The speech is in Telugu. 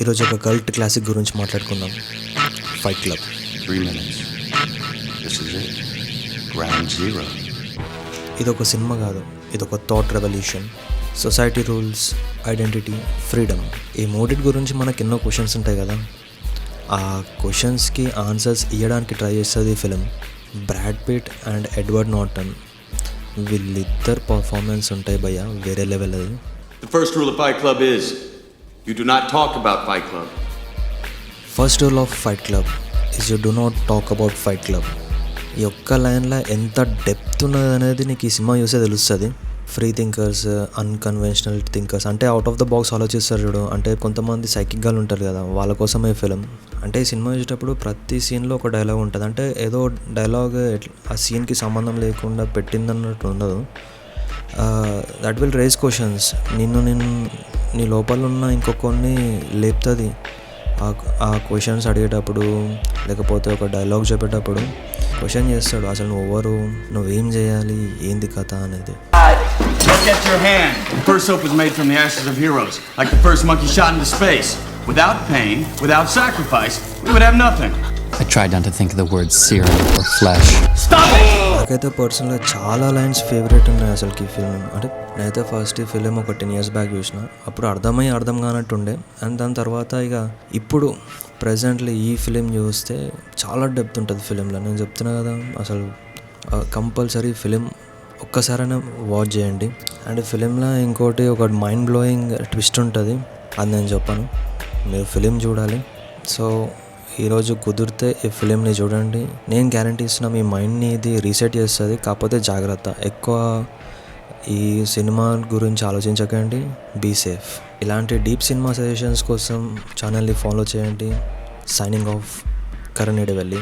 ఈరోజు ఒక కల్ట్ క్లాసిక్ గురించి మాట్లాడుకుందాం. Fight club. ఇది ఒక సినిమా కాదు ఇది ఒక thought revolution society rules identity freedom ఈ మూడిటి గురించి మనకు ఎన్నో క్వశ్చన్స్ ఉంటాయి కదా. ఆ క్వశ్చన్స్కి ఆన్సర్స్ ఇవ్వడానికి ట్రై చేస్తుంది ఈ film Brad Pitt and Edward Norton వీళ్ళిద్దరు పర్ఫార్మెన్స్ ఉంటాయి భయ్య వేరే లెవెల్ అది. The first rule of Fight Club is you do not talk about Fight Club. First rule of fight club is you do not talk about fight club ఈ ఒక్క లైన్లో ఎంత డెప్త్ ఉన్నది అనేది నీకు ఈ సినిమా చూసే తెలుస్తుంది. ఫ్రీ థింకర్స్ అన్కన్వెన్షనల్ థింకర్స్ అంటే అవుట్ ఆఫ్ ద బాక్స్ ఆలోచిస్తారు చూడు. అంటే కొంతమంది సైకిక్గాలు ఉంటారు కదా వాళ్ళ కోసమే ఫిలిం అంటే ఈ సినిమా చూసేటప్పుడు ప్రతి సీన్లో ఒక డైలాగ్ ఉంటుంది. అంటే ఏదో డైలాగ్ ఆ సీన్కి సంబంధం లేకుండా పెట్టిందన్నట్టు ఉండదు. దట్ విల్ రేస్ క్వశ్చన్స్ నిన్ను నేను నీ లోపల ఉన్న ఇంకొకరిని లేపుతుంది ఆ క్వశ్చన్స్ అడిగేటప్పుడు లేకపోతే ఒక డైలాగ్ చెప్పేటప్పుడు క్వశ్చన్ చేస్తాడు అసలు నువ్వు ఎవరు నువ్వేం చేయాలి ఏంది కథ అనేది at your hand. The first soap was made from the ashes of heroes, like the first monkey shot into space. Without pain, without sacrifice, we would have nothing. I tried not to think of the words serum or flesh. Stop it! నాకైతే పర్సనల్గా చాలా లైన్స్ ఫేవరెట్ ఉన్నాయి అసలుకి ఈ ఫిల్మ్ అంటే నేనైతే ఫస్ట్ ఈ ఫిలిం ఒక టెన్ ఇయర్స్ బ్యాక్ చూసిన. అప్పుడు అర్థమై అర్థం కానట్టుండే. అండ్ దాని తర్వాత ఇక ఇప్పుడు ప్రజెంట్లీ ఈ ఫిలిం చూస్తే చాలా డెప్త్ ఉంటుంది ఫిలింలో నేను చెప్తున్నా కదా అసలు కంపల్సరీ ఫిలిం ఒక్కసారైనా వాచ్ చేయండి. అండ్ ఫిలింలో ఇంకోటి ఒక మైండ్ బ్లోయింగ్ ట్విస్ట్ ఉంటుంది. అది నేను చెప్పాను. మీరు ఫిలిం చూడాలి. సో ఈరోజు కుదిరితే ఈ ఫిలింని చూడండి. నేను గ్యారంటీ ఇస్తున్న మీ మైండ్ని ఇది రీసెట్ చేస్తుంది. కాకపోతే జాగ్రత్త. ఎక్కువ ఈ సినిమా గురించి ఆలోచించకండి. బీ సేఫ్ ఇలాంటి డీప్ సినిమా సజెషన్స్ కోసం ఛానల్ని ఫాలో చేయండి. సైనింగ్ ఆఫ్ కరణ్ వెళ్ళి